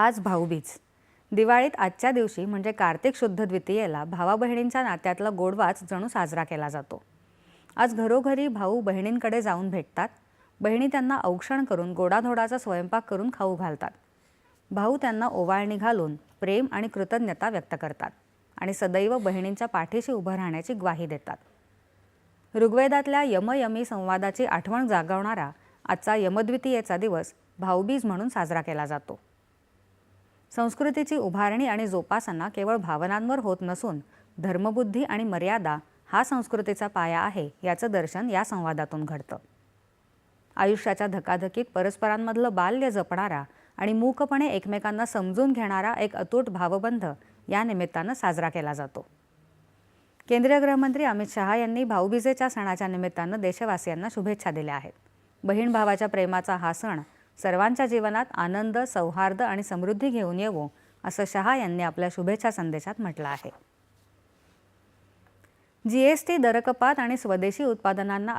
आज भाऊबीज. दिवाळीत आजच्या दिवशी म्हणजे कार्तिक शुद्ध द्वितीयेला भावा बहिणींच्या नात्यातला गोडवाच जणू साजरा केला जातो. आज घरोघरी भाऊ बहिणींकडे जाऊन भेटतात. बहिणी त्यांना औक्षण करून गोडाधोडाचा स्वयंपाक करून खाऊ घालतात. भाऊ त्यांना ओवाळणी घालून प्रेम आणि कृतज्ञता व्यक्त करतात आणि सदैव बहिणींच्या पाठीशी उभं राहण्याची ग्वाही देतात. ऋग्वेदातल्या यमयमी संवादाची आठवण जागवणारा आजचा यमद्वितीयेचा दिवस भाऊबीज म्हणून साजरा केला जातो. संस्कृतीची उभारणी आणि जोपासना केवळ भावनांवर होत नसून धर्मबुद्धी आणि मर्यादा हा संस्कृतीचा पाया आहे याचं दर्शन या संवादातून घडतं. आयुष्याच्या धकाधकीत परस्परांमधलं बाल्य जपणारा आणि मूकपणे एकमेकांना समजून घेणारा एक अतूट भावबंध या निमित्तानं साजरा केला जातो. केंद्रीय गृहमंत्री अमित शहा यांनी भाऊबीजेच्या सणाच्या निमित्तानं देशवासियांना शुभेच्छा दिल्या आहेत. बहीण भावाच्या प्रेमाचा हा सण सर्वांच्या जीवनात आनंद सौहार्द आणि समृद्धी घेऊन येवो असं शहा यांनी आपल्या शुभेच्छा संदेशात म्हटलं आहे. जीएसटी दरकपात आणि स्वदेशी उत्पादनांना